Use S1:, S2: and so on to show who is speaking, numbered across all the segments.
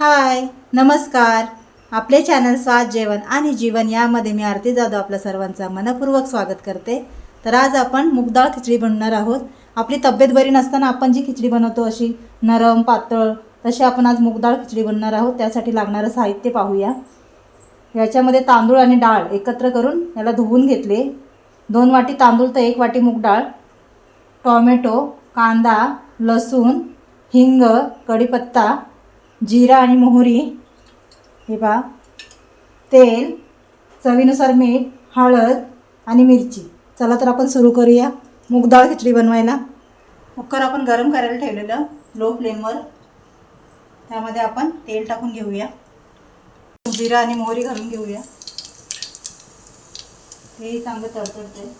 S1: हाय नमस्कार. आपले चॅनल स्वाद जेवण आणि जीवन यामध्ये मी आरती जाधव आपल्या सर्वांचा मनपूर्वक स्वागत करते. तर आज आपण मुगडाळ खिचडी बनवणार आहोत. आपली तब्येत बरी नसताना आपण जी खिचडी बनवतो अशी नरम पातळ तशी आपण आज मुगडाळ खिचडी बनणार आहोत. त्यासाठी लागणारं साहित्य पाहूया. याच्यामध्ये तांदूळ आणि डाळ एकत्र करून याला धुवून घेतले. दोन वाटी तांदूळ तर एक वाटी मूग डाळ टॉमॅटो कांदा लसूण हिंग कढीपत्ता जिरा आणि मोहरी. हे पहा. तेल चवीनुसार मीठ हळद आणि मिरची. चला तर आपण सुरू करूया. मूगडाळ खिचडी बनवायला. कुकर आपण गरम करायला ठेवलेलं लो फ्लेमवर. त्यामध्ये आपण तेल टाकून घेऊया. जिरा आणि मोहरी घालून घेऊया. हे चांगलं तडतडते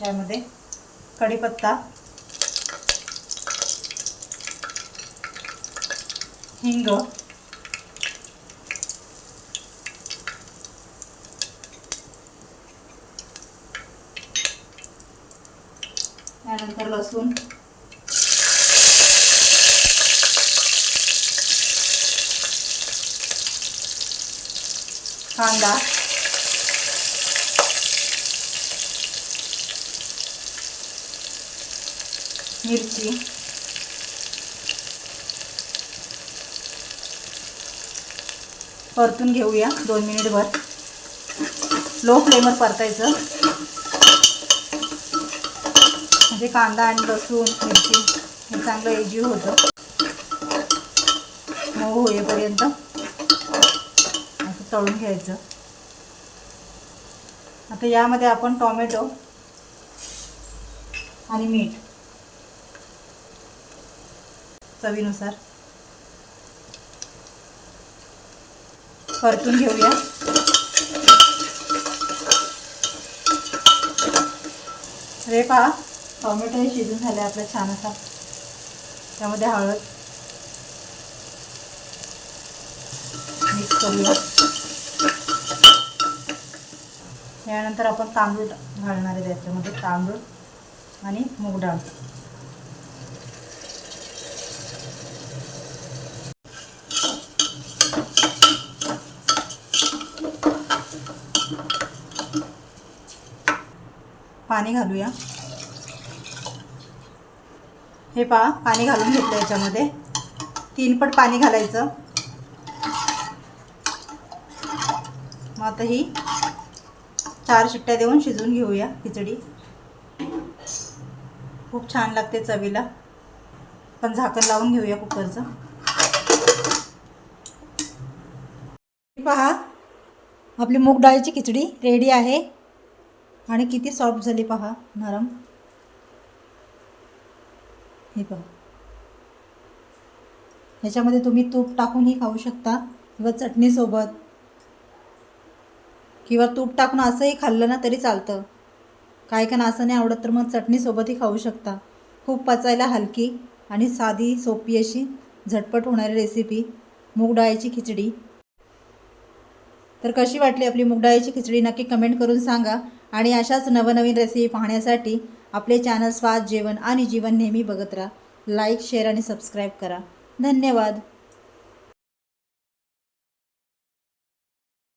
S1: त्यामध्ये. कढीपत्ता. हिंग त्यानंतर लसूण कांदा मिरची परतून घेऊया. दोन मिनिटभर लो फ्लेमवर परतायचं. म्हणजे कांदा आणि लसूण मिरची हे चांगलं एजीव होतं. मऊ होईपर्यंत असं तळून घ्यायचं. आता यामध्ये आपण टॉमॅटो आणि मीठ चवीनुसार. परतून घेऊया. रे पहा टॉमॅटो हे शिजून झाले आपला छान असा. त्यामध्ये हळद. मिक्स करूया. यानंतर आपण तांदूळ घालणार आहे त्याच्यामध्ये तांदूळ आणि मूग डाळ. पाणी घालूया. हे पहा पाणी घालून घेतलं याच्यामध्ये. तीनपट पाणी घालायचं. मग आता ही चार शिट्ट्या देऊन शिजवून घेऊया खिचडी. खूप छान लागते चवीला. पण झाकण लावून घेऊया कुकरचं. हे पहा आपली मूग डाळीची खिचडी रेडी आहे. आणि किती सॉफ्ट झाली पहा नरम. हे पहा. ह्याच्यामध्ये तुम्ही तूप टाकूनही खाऊ शकता किंवा चटणीसोबत किंवा तूप टाकून असंही खाल्लं ना तरी चालतं. काय का असं नाही आवडत तर मग चटणीसोबतही खाऊ शकता. खूप पचायला हलकी आणि साधी सोपी अशी झटपट होणारी रेसिपी मूग डाळीची खिचडी. तर कशी वाटली आपली मूग डाळीची खिचडी? नक्की कमेंट करून सांगा. आणि अशाच नवनवीन रेसिपी पाहण्यासाठी आपले चॅनल स्वाद जेवण आणि जीवन नेहमी बघत राहा. लाईक शेअर आणि सबस्क्राईब करा. धन्यवाद.